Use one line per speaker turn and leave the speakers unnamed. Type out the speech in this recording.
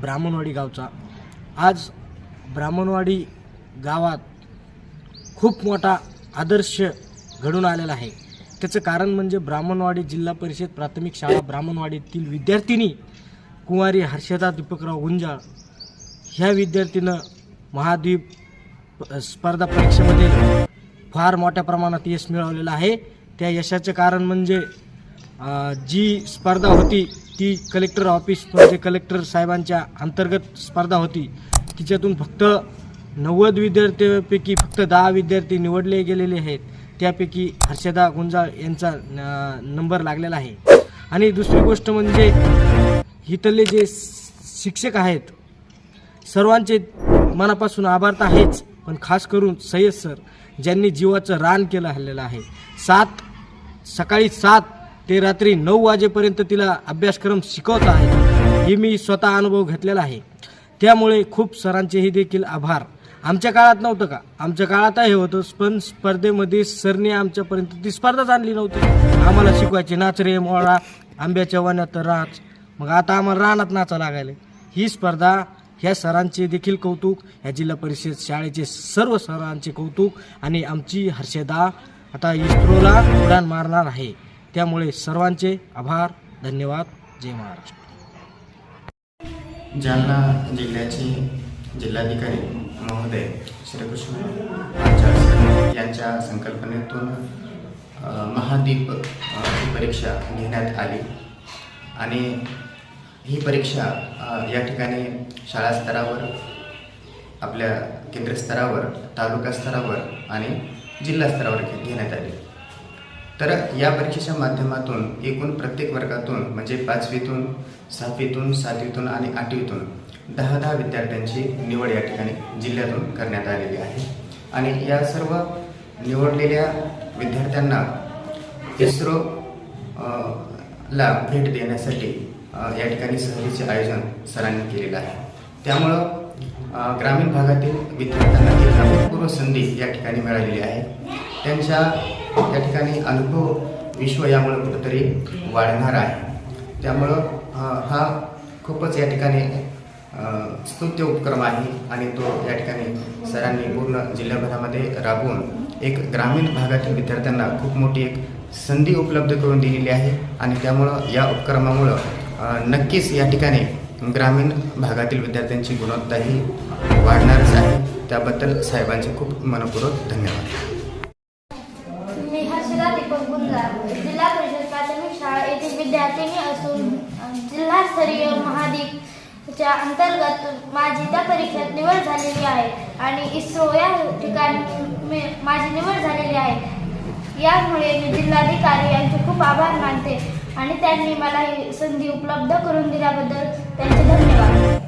ब्राह्मणवाडी गावचा. आज ब्राह्मणवाडी गावात खूप मोठा आदर्श घडून आलेला आहे. त्याचं कारण म्हणजे ब्राह्मणवाडी जिल्हा परिषद प्राथमिक शाळा ब्राह्मणवाडीतील विद्यार्थिनी कुंवारी हर्षदा दीपकराव गुंजाळ ह्या विद्यार्थीनं महाद्वीप स्पर्धा परीक्षेमध्ये फार मोठ्या प्रमाणात यश मिळवलेलं आहे. त्या यशाचं कारण म्हणजे जी स्पर्धा होती ती कलेक्टर ऑफिस म्हणजे कलेक्टर साहेबांच्या अंतर्गत स्पर्धा होती. तिच्यातून फक्त नव्वद विद्यार्थ्यांपैकी फक्त दहा विद्यार्थी निवडले गेलेले आहेत. त्यापैकी हर्षदा गुंजाळ यांचा नंबर लागलेला आहे. आणि दुसरी गोष्ट म्हणजे इथले जे शिक्षक आहेत सर्वांचे मनापासून आभार तर आहेच पण खास करून सय्यद सर ज्यांनी जीवाचं रान केलं हल्लेलं आहे. सात सकाळी सात ते रात्री नऊ वाजेपर्यंत तिला अभ्यासक्रम शिकवत आहे. हे मी स्वतः अनुभव घेतलेला आहे. त्यामुळे खूप सरांचेही देखील आभार. आमच्या काळात नव्हतं का? आमच्या काळात हे होतं पण स्पर्धेमध्ये सरने आमच्यापर्यंत ती स्पर्धाच आणली नव्हती. आम्हाला शिकवायचे नाच रे मोळा आंब्याच्या वनात राच मग आता आम्हाला रानात नाचा लागायला. ही स्पर्धा ह्या सरांचे देखील कौतुक ह्या जिल्हा परिषद शाळेचे सर्व सरांचे कौतुक आणि आमची हर्षदा आता इस्रोला उडान मारणार आहे. त्यामुळे सर्वांचे आभार धन्यवाद जय महाराष्ट्र.
जालना जिल्ह्याचे जिल्हाधिकारी महोदय श्रीकृष्ण यांच्या संकल्पनेतून महादीप ही परीक्षा घेण्यात आली. आणि ही परीक्षा या ठिकाणी शाळा स्तरावर आपल्या केंद्र स्तरावर तालुका स्तरावर आणि जिल्हा स्तरावर घेण्यात आली. तर या परीक्षेच्या माध्यमातून एकूण प्रत्येक वर्गातून म्हणजे पाचवीतून सहावीतून सातवीतून आणि आठवीतून दहा दहा विद्यार्थ्यांची निवड या ठिकाणी जिल्ह्यातून करण्यात आलेली आहे. आणि या सर्व निवडलेल्या विद्यार्थ्यांना इस्रो ला भेट देण्यासाठी या ठिकाणी सहलीचे आयोजन सरांनी केलेलं आहे. त्यामुळं ग्रामीण भागातील विद्यार्थ्यांना एक अभूतपूर्व संधी या ठिकाणी मिळालेली आहे. त्यांच्या या ठिकाणी अनुभव विश्व यामुळे कुठंतरी वाढणार आहे. त्यामुळं हा खूपच या ठिकाणी स्तुत्य उपक्रम आहे आणि तो या ठिकाणी सरांनी पूर्ण जिल्ह्याभरामध्ये राबवून एक ग्रामीण भागातील विद्यार्थ्यांना खूप मोठी एक संधी उपलब्ध करून दिलेली आहे आणि त्यामुळं या उपक्रमामुळं नक्कीच या ठिकाणी ग्रामीण भागातील विद्यार्थ्यांची गुणवत्ताही वाढणारच आहे. त्याबद्दल साहेबांचे खूप मनपूर्वक धन्यवाद.
जिल्हा परिषद प्राथमिक शाळा येथील विद्यार्थिनी असून जिल्हास्तरीय महादीपच्या अंतर्गत माझी त्या परीक्षेत निवड झालेली आहे आणि इस्रो या ठिकाणी मी माझी निवड झालेली आहे. यामुळे मी जिल्हाधिकारी यांचे खूप आभार मानते आणि त्यांनी मला ही संधी उपलब्ध करून दिल्याबद्दल त्यांचे धन्यवाद.